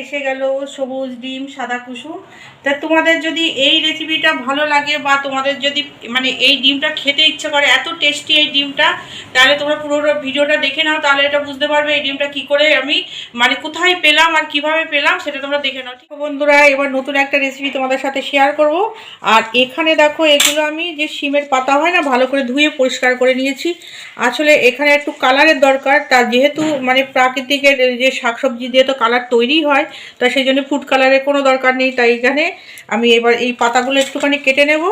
এসে গেল সবুজ ডিম, সাদা কুসুম। তা তোমাদের যদি এই রেসিপিটা ভালো লাগে বা তোমাদের যদি মানে এই ডিমটা খেতে ইচ্ছে করে, এত টেস্টি এই ডিমটা, তাহলে তোমরা পুরো ভিডিওটা দেখে নাও, তাহলে এটা বুঝতে পারবে এই ডিমটা কি করে আমি মানে কোথায় পেলাম আর কীভাবে পেলাম, সেটা তোমরা দেখে নাও। ঠিক বন্ধুরা, এবার নতুন একটা রেসিপি তোমাদের সাথে শেয়ার করব। আর এখানে দেখো, এগুলো আমি যে শিমের পাতা হয় না, ভালো করে ধুয়ে পরিষ্কার করে নিয়েছি। আসলে এখানে একটু কালারের দরকার, তা যেহেতু মানে প্রাকৃতিকের যে শাকসবজি দিয়ে তো কালার তৈরি হয় তা সেই জন্য ফুড কালারের কোনো দরকার নেই। তাই এখানে আমি এবার এই পাতাগুলো একটুখানি কেটে নেব।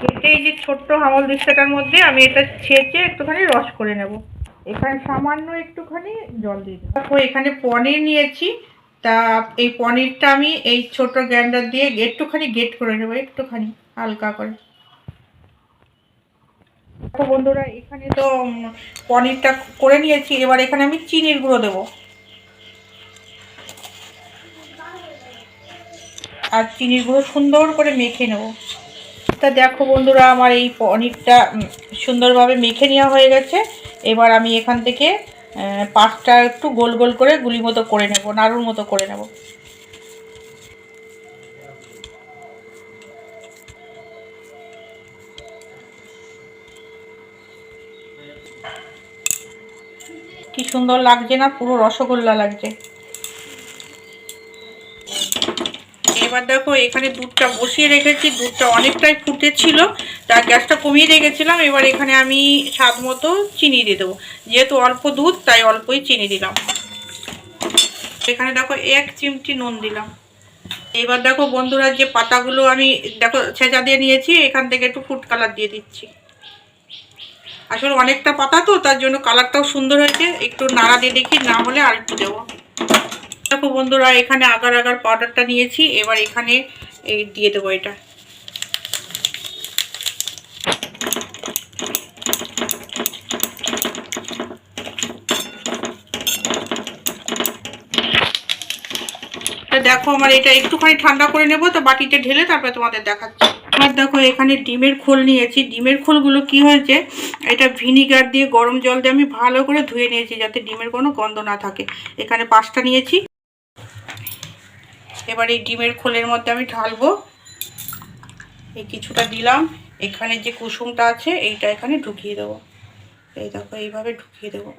কেটে এই যে ছোট্ট হামল দিস্তাটার মধ্যে আমি এটা ছেঁচে একটুখানি রস করে নেব। এখানে সামান্য একটুখানি জল দিয়ে দেবো। এখানে পনির নিয়েছি। তা এই পনিরটা আমি এই ছোট গ্রাইন্ডার দিয়ে একটুখানি গেট করে নেব, একটুখানি হালকা করে। বন্ধুরা, এখানে তো পনিরটা করে নিয়েছি। এবার এখানে আমি চিনির গুঁড়ো দেবো। আর চিনির গুঁড়ো সুন্দর করে মেখে নেব। তা দেখো বন্ধুরা, আমার এই পনিরটা সুন্দরভাবে মেখে নেওয়া হয়ে গেছে। এবার আমি এখান থেকে পাঁচটা একটু গোল গোল করে গুলি মতো করে নেব, নাড়ুর মতো করে নেব। কি সুন্দর লাগছে না, পুরো রসগোল্লা লাগছে। এবার দেখো এখানে দুধটা বসিয়ে রেখেছি, দুধটা অনেকটাই ফুটেছিল, তার গ্যাসটা কমিয়ে রেখেছিলাম, এবার এখানে আমি স্বাদ মতো চিনি দিয়ে দেবো। যেহেতু অল্প দুধ, তাই অল্পই চিনি দিলাম। এখানে দেখো এক চিমটি নুন দিলাম। এবার দেখো বন্ধুরা, যে পাতাগুলো আমি দেখো ছেঁচা দিয়ে নিয়েছি, এখান থেকে একটু ফুড কালার দিয়ে দিচ্ছি। আসলে অনেকটা পাতা তো, তার জন্য কালারটাও সুন্দর হয়েছে, একটু নাড়া দিয়ে দেখি, না হলে আর একটু দেবো। দেখো বন্ধুরা, এখানে আগার আগার পাউডারটা নিয়েছি, এবার এখানে এই দিয়ে দেবো এটা। দেখো আমার এটা একটুখানি ঠান্ডা করে নেব, তো বাটিতে ঢেলে তারপরে তোমাদের দেখাচ্ছি। এবার দেখো এখানে ডিমের খোল নিয়েছি। ডিমের খোলগুলো কি হয়েছে, এটা ভিনিগার দিয়ে গরম জল দিয়ে আমি ভালো করে ধুয়ে নিয়েছি যাতে ডিমের কোনো গন্ধ না থাকে। এখানে পাঁচটা নিয়েছি। এবার এই ডিমের খোলের মধ্যে আমি ঢালবো। এই কিছুটা দিলাম। এখানে যে কুসুমটা আছে, এইটা এখানে ঢুকিয়ে দেবো। এই দেখো, এইভাবে ঢুকিয়ে দেবো।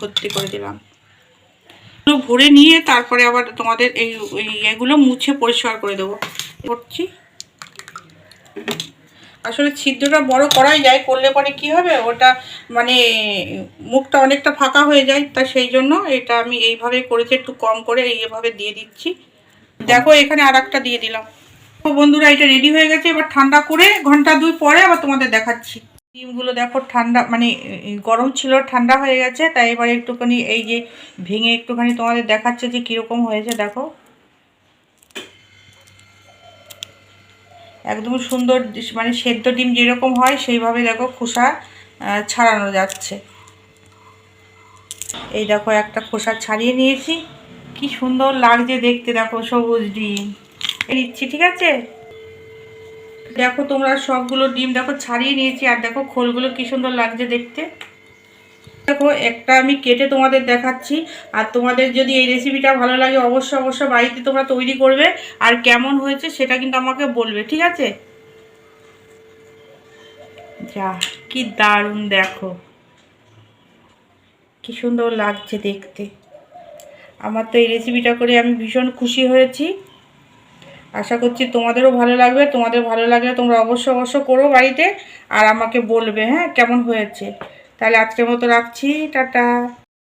ভর্তি করে দিলাম। ভরে নিয়ে তারপরে আবার তোমাদের এই এগুলো মুছে পরিষ্কার করে দেবো। করছি আসলে ছিদ্রটা বড় করাই যায়, করলে পরে কি হবে? ওটা মানে মুখটা অনেকটা ফাঁকা হয়ে যায়, তা সেই জন্য এটা আমি এইভাবে করেছি, একটু কম করে এইভাবে দিয়ে দিচ্ছি। দেখো, এখানে আর দিয়ে দিলাম। তো বন্ধুরা, এটা রেডি হয়ে গেছে, এবার ঠান্ডা করে ঘণ্টা দুই পরে আবার তোমাদের দেখাচ্ছি। ডিমগুলো দেখো, ঠান্ডা মানে গরম ছিল, ঠান্ডা হয়ে গেছে, তাই এবার একটুখানি এই যে ভেঙে একটুখানি তোমাদের দেখাচ্ছে যে কীরকম হয়েছে, দেখো। একদম সুন্দর মানে সেদ্ধ ডিম যেরকম হয়, সেইভাবে দেখো খোসা ছাড়ানো যাচ্ছে। এই দেখো একটা খোসা ছাড়িয়ে নিয়েছি। কি সুন্দর লাগছে দেখতে, দেখো সবুজ ডিম। নিচ্ছি ঠিক আছে? দেখো তোমরা সবগুলো ডিম দেখো ছাড়িয়ে নিয়েছি, আর দেখো খোলগুলো কি সুন্দর লাগছে দেখতে। দেখো, একটা আমি কেটে তোমাদের দেখাচ্ছি। আর তোমাদের যদি এই রেসিপিটা ভালো লাগে, অবশ্যই অবশ্যই বাড়িতে তোমরা তৈরি করবে। আর কেমন হয়েছে সেটা কিন্তু আমাকে বলবে, ঠিক আছে? যা, কি দারুণ দেখো। কি সুন্দর লাগছে দেখতে। আমার তো এই রেসিপিটা করে আমি ভীষণ খুশি হয়েছি। আশা করছি তোমাদেরও ভালো লাগবে। তোমাদের ভালো লাগলে তোমরা অবশ্য অবশ্য করো বাড়িতে। আর আমাকে বলবে হ্যাঁ কেমন হয়েছে। তাহলে আজকের মতো রাখছি টাটা।